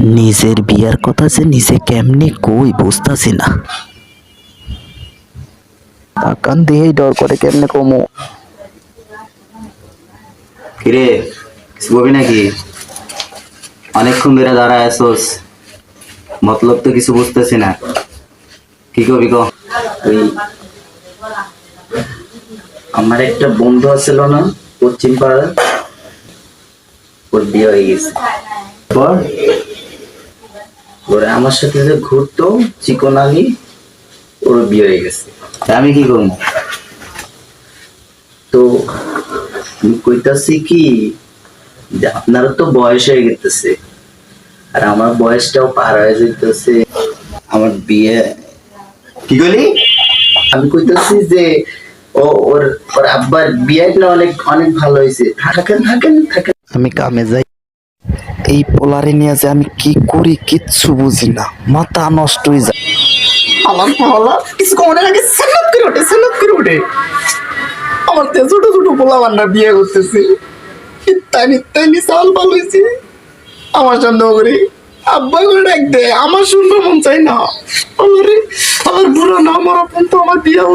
নিজের বিয়ার কথা যে নিজে কেমনি কই বুঝতাছি না। তাকান দিয়েই ডর করে কেমনে কমো? কিরে কিছু বলবি নাকি? অনেকক্ষণ ধরে দাঁড়ায় আসোস মতলব তো কিছু বুঝতেছি না। কি কবি ক? ওই আমার একটা বন্ধু আছিল না পশ্চিম পাড়ার ওর বিয়ে হয়ে গেছে। পর ওরা আমার সাথে যে ঘুরতো, চিকন আলী, ওর বিয়ে হয়ে গেছে। আমি কি করব? তো কইতাছি কি, যে তো বয়স হয়ে গেতেছে, আর আমার বয়সটাও পার হয়ে যেতেছে আমার বিয়ে কি বলি আমি কইতাছি যে, ও ওর ওর আব্বার বিয়েটা অনেক অনেক ভালো হয়েছে। থাকেন থাকেন থাকেন। আমি কামে যাই। এই পোলারে নিয়ে যে আমি কি করি কিচ্ছু বুঝি না। মাথা নষ্ট হয়ে যায়। আমার পাওলা কিছু মনে লাগে সালাদ করে ওঠে সালাদ করে ওঠে। আমার তো ছোট ছোট পোলা বান্না বিয়ে করতেছে। ইত্যানি ইত্যানি চাল ভালো হয়েছে আমার সন্দেহ করে আব্বা করে ডাক দে আমার শুনবে মন চাই না। আমার আমার বুড়ো না, আমার তো আমার বিয়ে